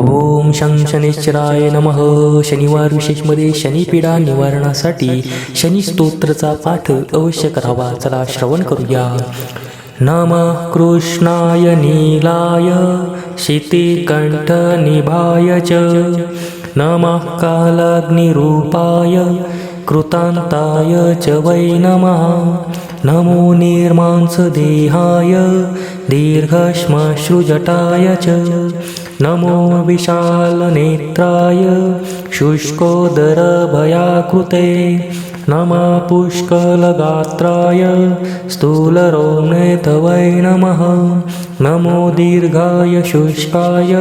ओम शं शनिश्चराय नमः. शनिवार विशेषमध्ये शनिपीडा निवारणासाठी शनी स्तोत्रचा पाठ अवश्य करावा. चला श्रवण करूया. नमः कृष्णाय नीलाय शितिकण्ठनिभाय च. नमः कालाग्निरूपाय कृतान्ताय च वै नमः. नमो निर्मांसदेहाय दीर्घश्मश्रुजटाय च. नमो विशालनेत्राय शुष्कोदरभयाकृते नमः पुष्कलगात्राय स्थूलरोम्णे वै नमः नमो दीर्घाय शुष्काय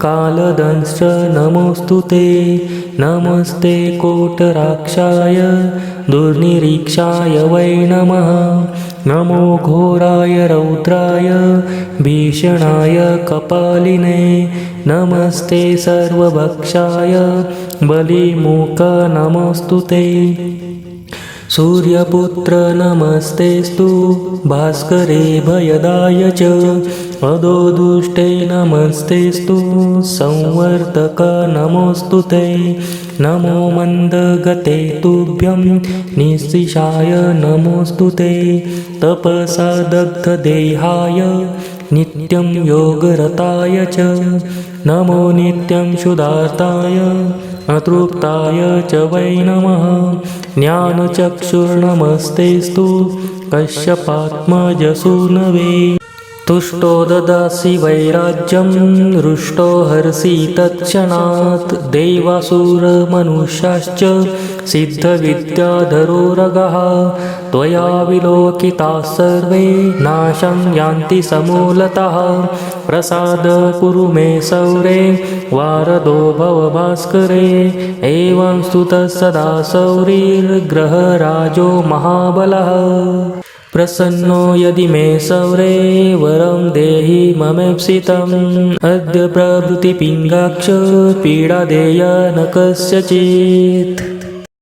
कालदंश्च नमोऽस्तु ते। नमस्ते कोटराक्षाय दुर्निरीक्षाय वै नमः। नमो घोराय रौद्राय भीषणाय कपालिने। नमस्ते सर्वभक्षाय बलिमूक नमोऽस्तु ते सूर्यपुत्र नमस्तेस्तु भास्करे भयदाय च। अदोदुष्टे नमस्तेस्तु संवर्तक नमोऽस्तु ते। नमो मन्दगते तुभ्यं। निःशिषाय नमोऽस्तु ते। तपसा दग्धदेहाय नित्यं योगरताय च नमो नित्यं शुदार्ताय अतृप्ताय च वै नमः ज्ञानचक्षुर्नमस्तेस्तु कश्यपात्मजसूनवे तुष्टो ददासि वैराज्यं रुष्टो हर्षि तत्क्षणात् देवासुरमनुष्याश्च सिद्धविद्याधरोरगः त्वया विलोकिताः सर्वे नाशं यान्ति समूलतः। प्रसाद कुरु मे सौरे वारदो भव भास्करे। एवं स्तुतः सदा सौरिर्ग्रहराजो महाबलः प्रसन्नो यदि मे सौरे वरं देहि ममेप्सितम्। अद्य प्रभृतिपिङ्गाक्ष पीडादेय न कस्यचित्